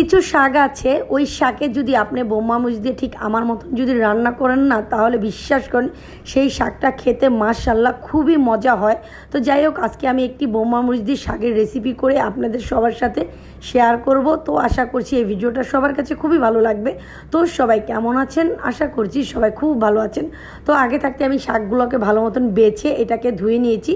কিছু শাক আছে, ওই শাকে যদি আপনি মরিচ দিয়ে ঠিক আমার মতন যদি রান্না করেন না, তাহলে বিশ্বাস করেন সেই শাকটা খেতে মাশাল্লাহ খুবই মজা হয়। তো যাই হোক, আজকে আমি একটি বোম্মা মরিচ দিয়ে শাকের রেসিপি করে আপনাদের সবার সাথে শেয়ার করব। তো আশা করছি এই ভিডিওটা সবার কাছে খুবই ভালো লাগবে। তো সবাই কেমন আছেন? আশা করছি সবাই খুব ভালো আছেন। তো আগে থাকতে আমি শাকগুলোকে ভালো মতন বেছে এটাকে ধুয়ে নিয়েছি।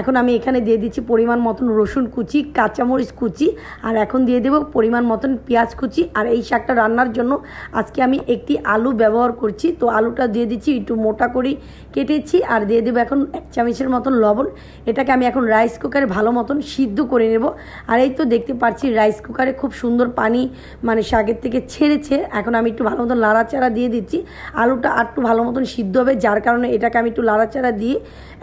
এখন আমি এখানে দিয়ে দিচ্ছি পরিমাণ মতন রসুন কুচি, কাঁচামরিচ কুচি, আর এখন দিয়ে দেবো পরিমাণ মতন পেঁয়াজ কুচি আর এই শাকটা রান্নার জন্য আজকে আমি একটি আলু ব্যবহার করছি। তো আলুটা দিয়ে দিচ্ছি, একটু মোটা করে কেটেছি আর দিয়ে দেবো এখন এক চামচের মতন লবণ। এটাকে আমি এখন রাইস কুকারে ভালো মতন সিদ্ধ করে নেব। আর এই তো দেখতে পাচ্ছি রাইস কুকারে খুব সুন্দর পানি মানে শাকের থেকে ছেড়েছে। এখন আমি একটু ভালো মতন লাড়াচাড়া দিয়ে দিচ্ছি। আলুটা আর একটু ভালো মতন সিদ্ধ হবে, যার কারণে এটাকে আমি একটু লাড়াচাড়া দিয়ে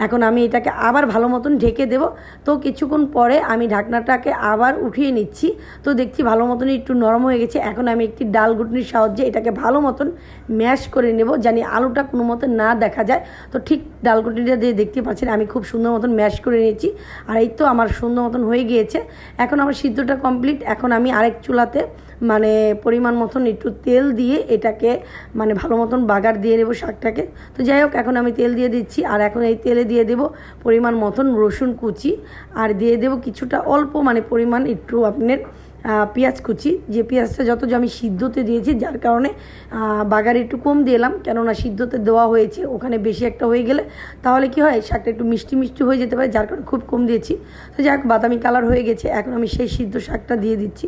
এখন আমি এটাকে আবার ভালো মতন ঢেকে দেব। তো কিছুক্ষণ পরে আমি ঢাকনাটাকে আবার উঠিয়ে নিচ্ছি। তো দেখছি ভালো মতন একটু নরম হয়ে গেছে। এখন আমি একটি ডাল ঘুটনির সাহায্যে এটাকে ভালো মতন ম্যাশ করে নেব জানি আলুটা কোনো মতন না দেখা যায়। তো ঠিক ডাল ঘুটনিটা দিয়ে দেখতে পাচ্ছেন, আমি খুব সুন্দর মতন ম্যাশ করে নিয়েছি। আর এই তো আমার সুন্দর মতন হয়ে গিয়েছে। এখন আমার সিদ্ধটা কমপ্লিট। এখন আমি আরেক চুলাতে মানে পরিমাণ মতন একটু তেল দিয়ে এটাকে মানে ভালো মতন বাগার দিয়ে নেব শাকটাকে। তো যাই হোক, এখন আমি তেল দিয়ে দিচ্ছি। আর এখন এই তেলে দিয়ে দেব পরিমাণ মতন রসুন কুচি। আর দিয়ে দেব কিছুটা অল্প মানে পরিমাণ একটু আপনার পেঁয়াজ কুচি। যে পেঁয়াজটা যত আমি সিদ্ধতে দিয়েছি, যার কারণে বাগার একটু কম দিলাম, কেননা সিদ্ধতে দেওয়া হয়েছে, ওখানে বেশি একটা হয়ে গেলে তাহলে কি হয়, শাকটা একটু মিষ্টি মিষ্টি হয়ে যেতে পারে, যার কারণে খুব কম দিয়েছি। তো যাই হোক বাদামি কালার হয়ে গেছে, এখন আমি সেই সিদ্ধ শাকটা দিয়ে দিচ্ছি।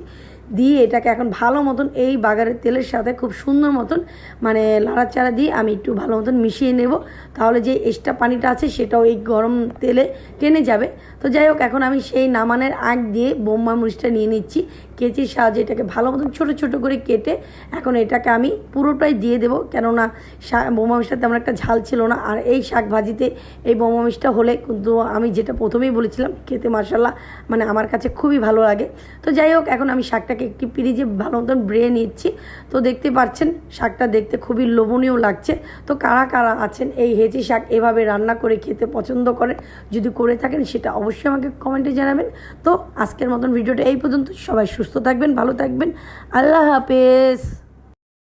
দিয়ে এটাকে এখন ভালো মতন এই বাগারের তেলের সাথে খুব সুন্দর মতন মানে লাড়াচাড়া দিয়ে আমি একটু ভালো মতন মিশিয়ে নেব। তাহলে যে এক্সট্রা পানিটা আছে সেটাও এই গরম তেলে টেনে যাবে। তো যাই হোক, এখন আমি সেই নামানের আগ দিয়ে বোম্বা মরিচটা নিয়ে নিচ্ছি। কেচির সাহায্যে এটাকে ভালো মতন ছোটো ছোটো করে কেটে এখন এটাকে আমি পুরোটাই দিয়ে দেবো। কেননা শা বোমা মরিচটা তেমন একটা ঝাল ছিল না। আর এই শাক ভাজিতে এই বোমা মরিচটা হলে কিন্তু আমি যেটা প্রথমেই বলেছিলাম, খেতে মশালা মানে আমার কাছে খুবই ভালো লাগে। তো যাই হোক, এখন আমি শাকটাকে একটি পিরিজে ভালো মতন ব্রেয়ে নিচ্ছি। তো দেখতে পাচ্ছেন, শাকটা দেখতে খুবই লোভনীয় লাগছে। তো কারা কারা আছেন এই হেঁচি শাক এভাবে রান্না করে খেতে পছন্দ করে, যদি করে থাকেন সেটা অবশ্যই আমাকে কমেন্টে জানাবেন। তো আজকের মতন ভিডিওটা এই পর্যন্ত। সবাই সুস্থ থাকবেন, ভালো থাকবেন। আল্লাহ হাফেজ।